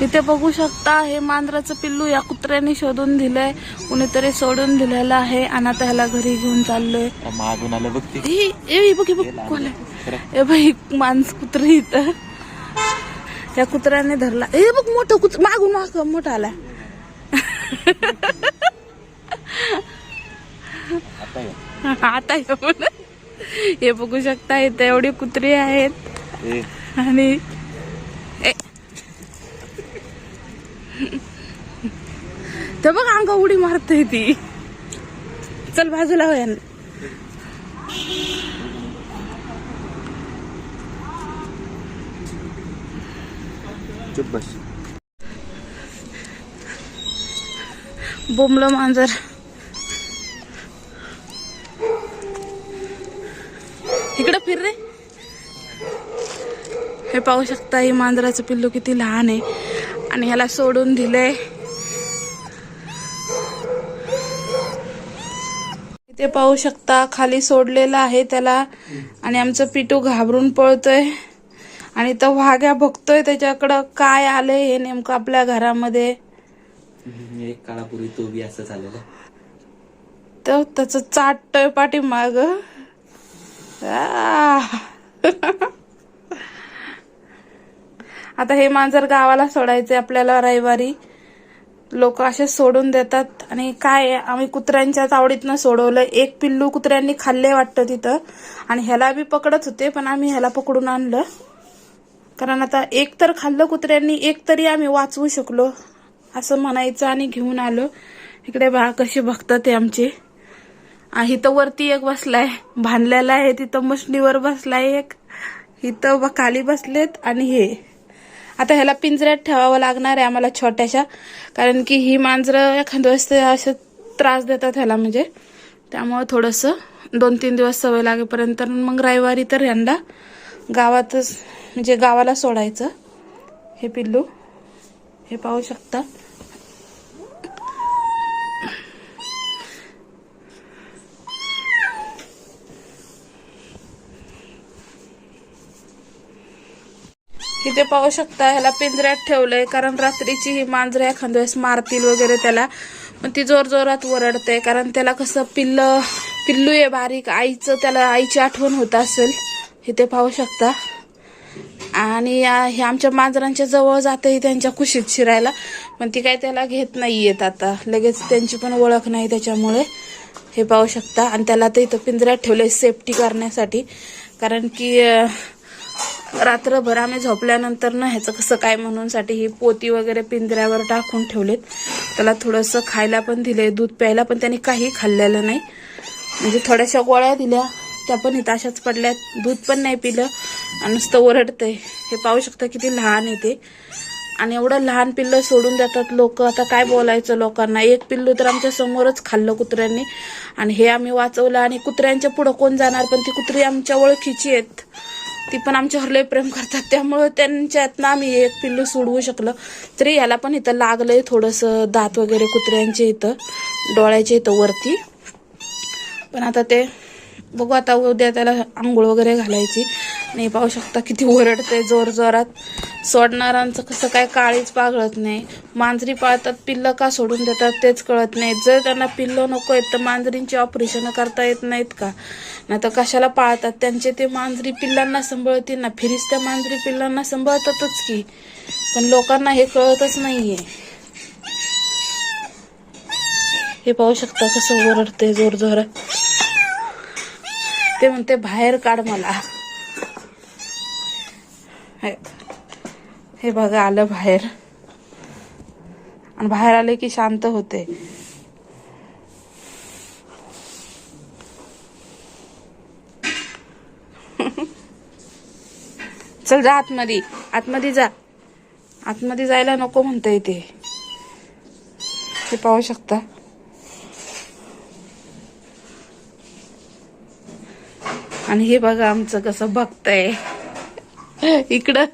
इथे बघू शकता हे मांजराचं पिल्लू या कुत्र्याने शोधून दिलंय. कुणीतरी सोडून दिलेलं आहे आणि आता ह्याला घरी घेऊन चाललोय. मागून आलं बघ बघ हे कोण? ए बाई मांस कुत्री इथं. त्या कुत्र्याने धरला. ए बघ मोठं कुत्र मागून माग मोठा आला आता हे बघू शकता इथे एवढी कुत्री आहेत. आणि ए. ते बघ अंग उडी मारते ती. चल बाजूला हो यांना चुप बस. बोंबलं मांजर. इकडं फिर रे. हे पाहू शकता हे मांजराचं पिल्लू किती लहान आहे. आणि ह्याला सोडून दिलंय. इथे पाहू शकता खाली सोडलेलं आहे त्याला. आणि आमचं पिटू घाबरून पळतोय. आणि तो वाघ्या बघतोय त्याच्याकडं काय आलंय हे नेमकं आपल्या घरामध्ये. एक काळापूर्वी तो बी असं झालेलं. तर त्याच चाटतोय पाठी माग आता हे मांजर गावाला सोडायचे आपल्याला रविवारी लोक असे सोडून देतात. आणि काय आहे, आम्ही कुत्र्यांच्या आवडीतनं सोडवलं. एक पिल्लू कुत्र्यांनी खाल्ले वाटतं तिथं. आणि ह्याला बी पकडत होते पण आम्ही ह्याला पकडून आणलं. कारण आता एक तर खाल्लं कुत्र्यांनी एक तरी आम्ही वाचवू शकलो. असं म्हणायचं आणि घेऊन आलो. इकडे बा कसे बघतात ते आमचे इथं वरती एक बसलाय. भांडलेला आहे तिथं मशनीवर बसलाय एक. इथं खाली बसलेत आणि हे. आता ह्याला पिंजऱ्यात ठेवावं लागणार आहे आम्हाला छोट्याशा. कारण की ही मांजरं एखाद्या वेळेस ते असं त्रास देतात ह्याला म्हणजे. त्यामुळं थोडंसं दोन तीन दिवस सवय लागेपर्यंत. मग रविवारी तर यांना गावातच म्हणजे गावाला सोडायचं. हे पिल्लू हे पाहू शकता. इथे पाहू शकता ह्याला पिंजऱ्यात ठेवलंय. कारण रात्रीची ही मांजरं एखाद्या वेळेस मारतील वगैरे त्याला. पण ती जोर जोरात ओरडते. कारण त्याला कसं पिल्ल पिल्लू आहे बारीक. आईचं त्याला आईची आठवण होत असेल. इथे पाहू शकता. आणि हे आमच्या मांजरांच्या जवळ जाते त्यांच्या कुशीत शिरायला. पण ती काय त्याला घेत नाही येत आता. लगेच त्यांची पण ओळख नाही त्याच्यामुळे. हे पाहू शकता. आणि त्याला तर इथं पिंजऱ्यात ठेवलंय सेफ्टी करण्यासाठी. कारण की रात्रभर आम्ही झोपल्यानंतर ना ह्याचं कसं काय म्हणूनसाठी ही पोती वगैरे पिंजऱ्यावर टाकून ठेवलेत. त्याला थोडंसं खायला पण दिले दूध प्यायला पण त्याने काही खाल्लेलं नाही. म्हणजे थोड्याशा गोळ्या दिल्या त्या पण इथं अशाच पडल्यात. दूध पण नाही पिलं आणि नुसतं ओरडतंय. हे पाहू शकता किती लहान आहे ते. आणि एवढं लहान पिल्लं सोडून देतात लोक. आता काय बोलायचं लोकांना? एक पिल्लू तर आमच्या समोरच खाल्लं कुत्र्यांनी. आणि हे आम्ही वाचवलं आणि कुत्र्यांच्या पुढं कोण जाणार? पण ती कुत्री आमच्या ओळखीची आहेत. ती पण आमच्यावर लय प्रेम करतात. त्यामुळं त्यांच्यातनं आम्ही एक पिल्लू सोडवू शकलो. तरी याला पण इथं लागलंय थोडंसं दात वगैरे कुत्र्यांचे इथं डोळ्याचे इथं वरती. पण आता ते बघू आता उद्या त्याला आंघोळ वगैरे घालायची. नाही पाहू शकता किती ओरडते जोर जोरात. सोडणाऱ्यांचं कसं काय काळीच पागळत नाही. मांजरी पाळतात पिल्लं का सोडून देतात तेच कळत नाही. जर त्यांना पिल्लं नको आहेत तर मांजरींची ऑपरेशन करता येत नाहीत का? नाही तर कशाला पाळतात? त्यांचे ते मांजरी पिल्लांना सांभाळतील ना? फिरीस त्या मांजरी पिल्लांना सांभाळतातच की. पण लोकांना हे कळतच नाहीये. हे पाहू शकता कसं ओरडते जोर जोर ते म्हणते बाहेर काढ मला. हे- बघा आलं बाहेर. आणि बाहेर आले की शांत होते. चल जा आतमध्ये. आतमध्ये जा. आतमध्ये जायला नको म्हणता ते. हे पाहू शकता. आणि हे बघा आमचं कसं बघतंय. इकडं.